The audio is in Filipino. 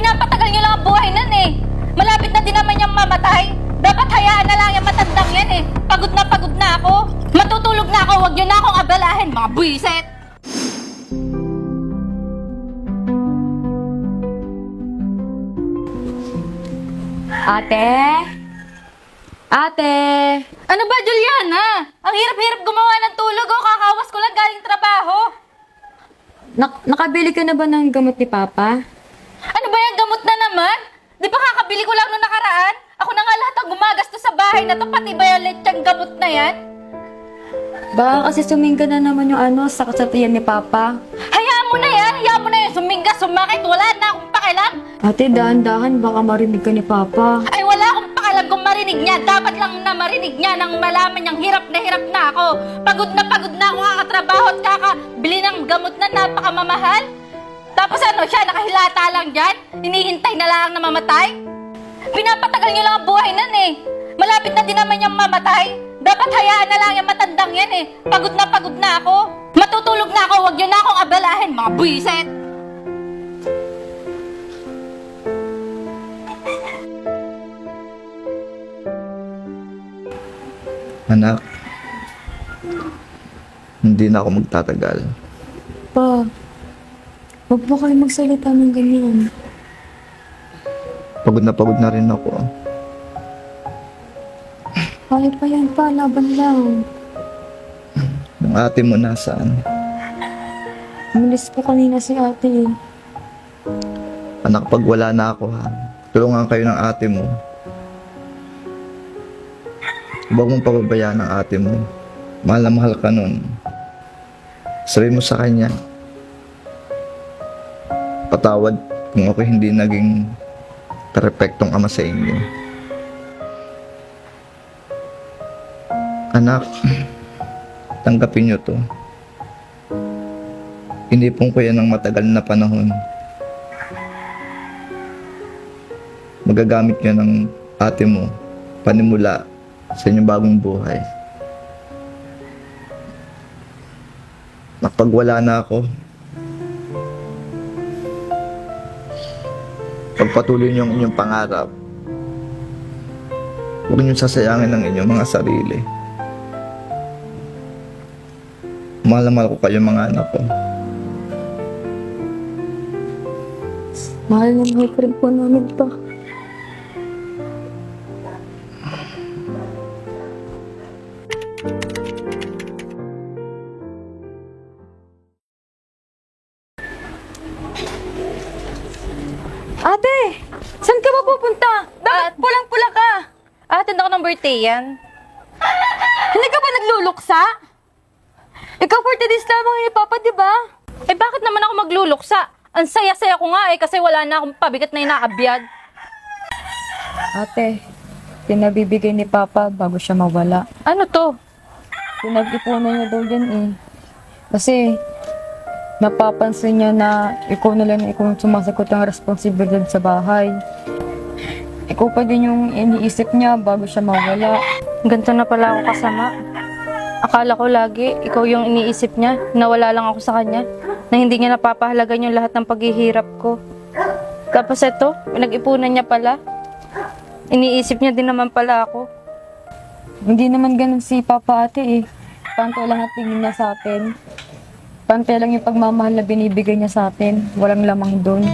Pinapatagal niyo lang ang buhay nun eh. Malapit na din naman niyang mamatay. Dapat hayaan na lang yung matandang yan eh. Pagod na pagod na ako. Matutulog na ako, wag niyo na akong abalahin, mga buwiset. Ate? Ate? Ano ba, Juliana? Ang hirap-hirap gumawa ng tulog oh. Kakawas ko lang galing trabaho. Nak- nakabili ka na ba ng gamot ni Papa? Ano ba yan, gamot na naman? Di kakabili ko lang nung nakaraan? Ako na nga lahat ang gumagastos sa bahay na to, pati ba yung lechang gamot na yan? Baka kasi sumingga na naman yung ano, sa kasatiyan ni Papa. Hayaan mo na yan, hayaan mo na yan, sumingga, sumakit, wala na akong pakialam. Ate, dahan-dahan, baka marinig ka ni Papa. Ay wala akong pakialam kung marinig niya, dapat lang na marinig niya nang malaman niyang hirap na hirap na ako. Pagod na pagod na ako kakatrabaho at kakabili ng gamot na napakamamahal. Tapos ano siya, nakahilata lang dyan? Hinihintay na lang na mamatay? Pinapatagal niyo lang ang buhay nun eh. Malapit na din naman niyang mamatay. Dapat hayaan na lang yung matandang yan eh. Pagod na pagod na ako. Matutulog na ako, wag niyo na akong abalahin, mga buwiset. Anak, hindi na ako magtatagal. Pa, huwag po kayo magsalita ng ganyan. Pagod na pagod na rin ako. Kaya pa yan pa, laban lang. Yung ate mo nasaan? Umalis po kanina si ate eh. Anak, pag wala na ako ha, tulungan kayo ng ate mo. Huwag mong pababayaan ng ate mo. Mahal na mahal ka nun. Sabi mo sa kanya, patawad kung ako hindi naging perpektong ama sa inyo. Anak, tanggapin niyo to. Inipon ko yan ng matagal na panahon. Magagamit niyo ng ate mo panimula sa inyong bagong buhay. Napag wala na ako, pagpatuloy niyo ang inyong pangarap. Huwag niyo sasayangin ang inyong mga sarili. Mahal na mahal ko kayo mga anak ko. Mahal na mahal pa rin po namin pa. Ate! Saan ka ba pupunta? Bakit pulang-pula ka? Attend ako ng birthday yan. Hindi ka ba nagluluksa? Ikaw 40 days lamang ni Papa, di ba? Eh bakit naman ako magluluksa? Ang saya-saya ko nga eh kasi wala na akong pabigat na inaabiyad. Ate, pinabibigay ni Papa bago siya mawala. Ano to? Pinag-ipunan niya daw yan eh. Kasi, napapansin niya na ikaw na lang ikaw sumasagot ng responsibilidad sa bahay. Ikaw pa din yung iniisip niya bago siya mawala. Ganto na pala ako kasama. Akala ko lagi, ikaw yung iniisip niya, nawala lang ako sa kanya, na hindi niya napapahalagan yung lahat ng paghihirap ko. Tapos ito, pinag-ipunan niya pala. Iniisip niya din naman pala ako. Hindi naman ganun si Papa ate eh. Pantay lang ang tingin niya sa atin. Pantay lang yung pagmamahal na binibigay niya sa atin. Walang lamang doon.